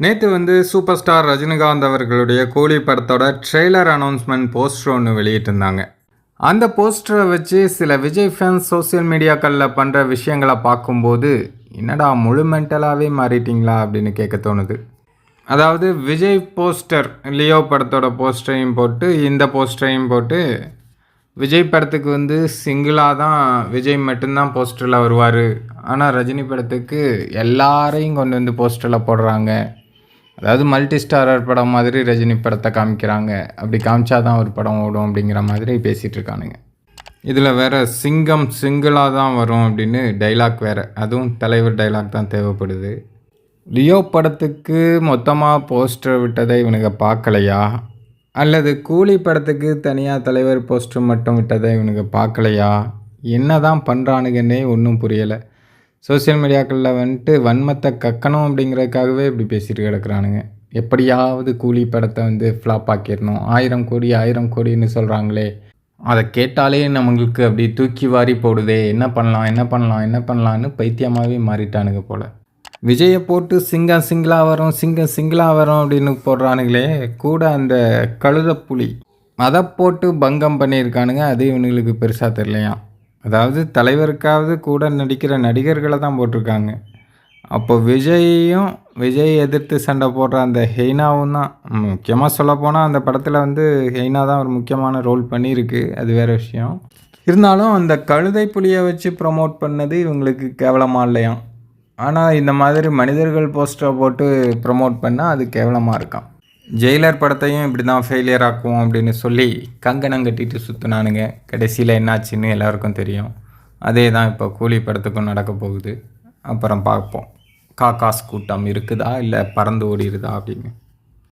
நேற்று வந்து super star Rajinikanth அவர்களுடைய கூலி படத்தோட ட்ரெய்லர் அனௌன்ஸ்மெண்ட் போஸ்டர் ஒன்று வெளியிட்டிருந்தாங்க. அந்த போஸ்டரை வச்சு சில விஜய் ஃபேன்ஸ் சோஷியல் மீடியாக்களில் பண்ணுற விஷயங்களை பார்க்கும்போது என்னடா முழு மென்டலாகவே மாறிட்டிங்களா? அப்படின்னு கேட்க தோணுது. அதாவது விஜய் போஸ்டர் லியோ படத்தோட போஸ்டரையும் போட்டு இந்த போஸ்டரையும் போட்டு விஜய் படத்துக்கு வந்து சிங்கிளாக தான் விஜய் மட்டும்தான் போஸ்டரில் வருவார். ஆனால் ரஜினி படத்துக்கு எல்லாரையும் கொண்டு வந்து போஸ்டரில் போடுறாங்க. அதாவது மல்டி ஸ்டாரர் படம் மாதிரி ரஜினி படத்தை காமிக்கிறாங்க. அப்படி காமிச்சா தான் ஒரு படம் ஓடும் அப்படிங்கிற மாதிரி பேசிகிட்டு இருக்கானுங்க இதில் வேறு சிங்கம் சிங்கிளாக தான் வரும் அப்படின்னு டைலாக் வேறு. அதுவும் தலைவர் டைலாக் தான் தேவைப்படுது. லியோ படத்துக்கு மொத்தமாக போஸ்டர் விட்டதை இவனுங்க பார்க்கலையா? அல்லது கூலி படத்துக்கு தனியாக தலைவர் போஸ்டர் மட்டும் விட்டதை இவனுங்க பார்க்கலையா? என்ன தான் பண்ணுறானுங்கன்னே ஒன்றும் புரியலை. சோஷியல் மீடியாக்களில் வந்துட்டு வன்மத்தை கக்கணும் அப்படிங்கிறதுக்காகவே இப்படி பேசிட்டு கிடக்குறானுங்க. எப்படியாவது கூலி படத்தை வந்து ஃப்ளாப் ஆக்கிடணும். ஆயிரம் கோடி ஆயிரம் கோடின்னு சொல்கிறாங்களே அதை கேட்டாலே நம்மளுக்கு அப்படி தூக்கி வாரி போடுதே. என்ன பண்ணலாம் என்ன பண்ணலாம் என்ன பண்ணலான்னு பைத்தியமாகவே மாறிட்டானுங்க போல். விஜயை போட்டு சிங்கம் சிங்கிளாக வரும் சிங்கம் சிங்கிளாக வரும் அப்படின்னு போடுறானுங்களே. கூட அந்த கழுத புலி. அதை போட்டு பங்கம் பண்ணியிருக்கானுங்க. அது இவனுங்களுக்கு பெருசாக தெரியலையாம். அதாவது தலைவருக்காவது கூட நடிக்கிற நடிகர்களை தான் போட்டிருக்காங்க. அப்போ விஜயையும் விஜய் எதிர்த்து சண்டை போடுற அந்த ஹெய்னாவும் தான். முக்கியமாக சொல்லப்போனால் அந்த படத்தில் வந்து ஹெய்னா தான் ஒரு முக்கியமான ரோல் பண்ணியிருக்கு. அது வேறு விஷயம். இருந்தாலும் அந்த கழுதை புலியை வச்சு ப்ரமோட் பண்ணது இவங்களுக்கு கேவலமாக இல்லையாம். ஆனால் இந்த மாதிரி மனிதர்கள் போஸ்டரை போட்டு ப்ரமோட் பண்ணால் அது கேவலமாக இருக்கான் ஜெயிலர் படத்தையும் இப்படி தான் ஃபெயிலியர் ஆக்குவோம் அப்படின்னு சொல்லி கங்கணம் கட்டிட்டு சுற்றினானுங்க கடைசியில் என்னாச்சுன்னு எல்லாருக்கும் தெரியும். அதே தான் இப்போ கூலி படத்துக்கும் நடக்க போகுது. அப்புறம் பார்ப்போம். காக்காஸ் கூட்டம் இருக்குதா இல்லை பறந்து ஓடிடுதா அப்படின்னு.